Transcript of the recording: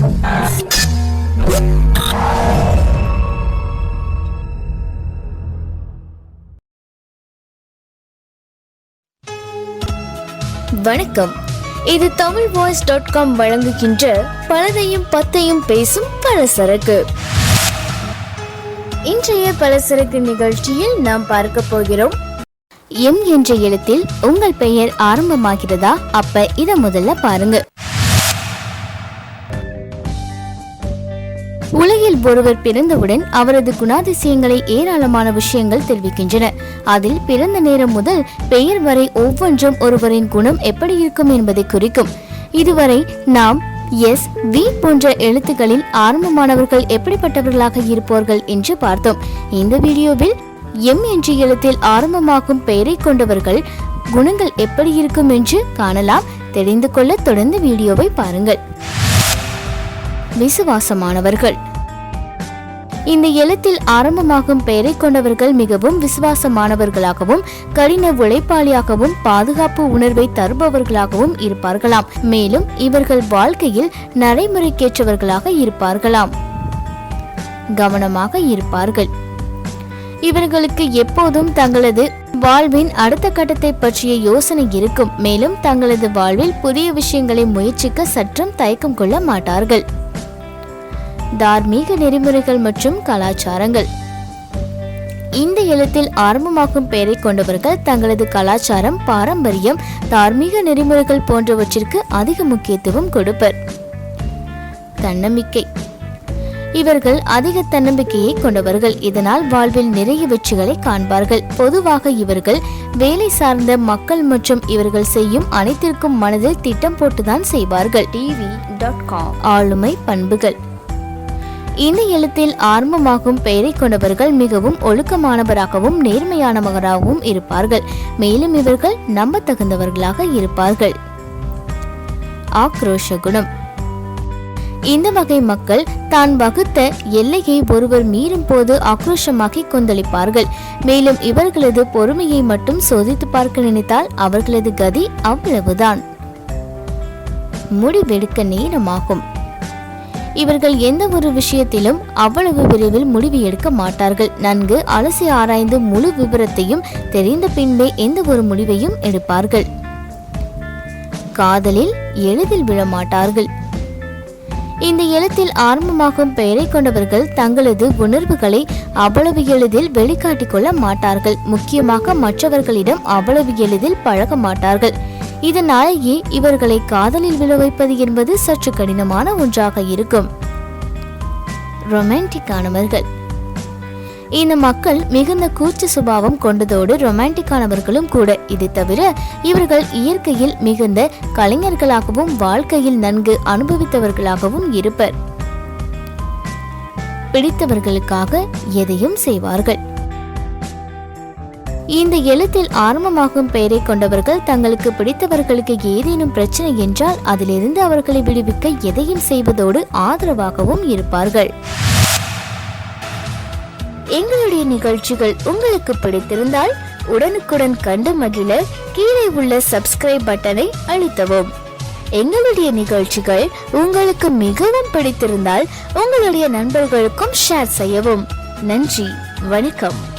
வணக்கம். இது Tamil voice dot com வழங்குகின்ற பலதையும் பத்தையும் பேசும் பலசரக்கு. இன்றைய பலசரக்கு நிகழ்ச்சியில் நாம் பார்க்க போகிறோம். எம் என்ற எழுத்தில் உங்கள் பெயர் ஆரம்பமாகிறதா? அப்ப இத முதல்ல பாருங்க. உலகில் ஒருவர் பிறந்தவுடன் அவரது குணாதிசயங்களை ஏராளமான விஷயங்கள் தெரிவிக்கின்றன. அதில் பிறந்த நேரம் முதல் பெயர் வரை ஒவ்வொன்றும் ஒருவரின் குணம் எப்படி இருக்கும் என்பதை குறிக்கும். இதுவரை நாம் எஸ். வி. போன்ற எழுத்துக்களில் ஆரம்பமானவர்கள் எப்படிப்பட்டவர்களாக இருப்பார்கள் என்று பார்த்தோம். இந்த வீடியோவில் எம் என்ற எழுத்தில் ஆரம்பமாகும் பெயரை கொண்டவர்கள் குணங்கள் எப்படி இருக்கும் என்று காணலாம். தெரிந்து கொள்ள தொடர்ந்து வீடியோவை பாருங்கள். விசுவாசமானவர்கள். இந்த எழுத்தில் ஆரம்பமாகும் பெயரை கொண்டவர்கள் மிகவும் விசுவாசமானவர்களாகவும் கடின உழைப்பாளியாகவும் பாதுகாப்பு உணர்வை தருபவர்களாகவும் இருப்பார்களாம். மேலும் இவர்கள் வாழ்க்கையில் நடைமுறைக்கேற்றவர்களாக இருப்பார்களாம். கவனமாக இருப்பார்கள். இவர்களுக்கு எப்போதும் தங்களது வாழ்வின் அடுத்த கட்டத்தை பற்றிய யோசனை இருக்கும். மேலும் தங்களது வாழ்வில் புதிய விஷயங்களை முயற்சிக்க சற்றும் தயக்கம் கொள்ள மாட்டார்கள். தார்மீக நெறிமுறைகள் மற்றும் கலாச்சாரங்கள். இந்த எழுத்தில் ஆரம்பமாகும் பெயரை கொண்டவர்கள் தங்களது கலாச்சாரம் பாரம்பரியம் தார்மீக நெறிமுறைகள் போன்றவற்றிற்கு அதிக முக்கியத்துவம் கொடுப்பர். தன்னம்பிக்கை. இவர்கள் அதிக தன்னம்பிக்கையை கொண்டவர்கள். இதனால் வாழ்வில் நிறைய வெற்றிகளை காண்பார்கள். பொதுவாக இவர்கள் வேலை சார்ந்த மக்கள் மற்றும் இவர்கள் செய்யும் அனைத்திற்கும் மனதில் திட்டம் போட்டுதான் செய்வார்கள். டிவி டாட் காம் ஆளுமை பண்புகள். இந்த எழுத்தில் ஆரம்பமாகும் பெயரை கொண்டவர்கள் மிகவும் ஒழுக்கமானவராகவும் நேர்மையானவராகவும் இருப்பார்கள். மேலும் இவர்கள் நம்பத்தகுந்தவர்களாக இருப்பார்கள். ஆக்ரோஷ குணம். இந்த வகை மக்கள் தான் வகுத்த எல்லையை ஒருவர் மீறும் போது ஆக்ரோஷமாக்கி கொந்தளிப்பார்கள். மேலும் இவர்களது பொறுமையை மட்டும் சோதித்து பார்க்க நினைத்தால் அவர்களது கதி அவ்வளவுதான். முடிவெடுக்க நேரமாகும். இவர்கள் எந்த ஒரு விஷயத்திலும் அவ்வளவு விரைவில் முடிவு எடுக்க மாட்டார்கள். நன்கு அலசி ஆராய்ந்து முழு விவரத்தையும் தெரிந்த பின்பே எந்த ஒரு முடிவையும் எடுப்பார்கள். காதலில் எளிதில் விழமாட்டார்கள். இந்த எழுத்தில் ஆரம்பமாகும் பெயரை கொண்டவர்கள் தங்களது உணர்வுகளை அவ்வளவு எளிதில் வெளிக்காட்டிக் கொள்ள மாட்டார்கள். முக்கியமாக மற்றவர்களிடம் அவ்வளவு எளிதில் பழக மாட்டார்கள். இதனாலேயே இவர்களை காதலில் விழ வைப்பது என்பது சற்று கடினமான ஒன்றாக இருக்கும். ரொமான்டிக்கானவர்கள் இந்த மக்கள் மிகுந்த கூச்ச சுபாவம் கொண்டதோடு ரொமான்டிக்கானவர்களும் கூட. இது தவிர இவர்கள் இயற்கையில் மிகுந்த கலைஞர்களாகவும் வாழ்க்கையில் நன்கு அனுபவித்தவர்களாகவும் இருப்பர். பிடித்தவர்களுக்காக எதையும் செய்வார்கள். இந்த எழுத்தில் ஆரம்பமாகும் பெயரை கொண்டவர்கள் தங்களுக்கு பிடித்தவர்களுக்கு ஏதேனும் பிரச்சனை என்றால் அதிலிருந்து அவர்களை விடுவிக்க எதையும் செய்வதோடு ஆதரவாகவும் இருப்பார்கள். எங்களுடைய நிகழ்ச்சிகள் உங்களுக்கு பிடித்திருந்தால் உடனுக்குடன் கண்டு மகிழ கீழே உள்ள சப்ஸ்கிரைப் பட்டனை அழுத்தவும். எங்களுடைய நிகழ்ச்சிகள் உங்களுக்கு மிகவும் பிடித்திருந்தால் உங்களுடைய நண்பர்களுக்கும் ஷேர் செய்யவும். நன்றி வணக்கம்.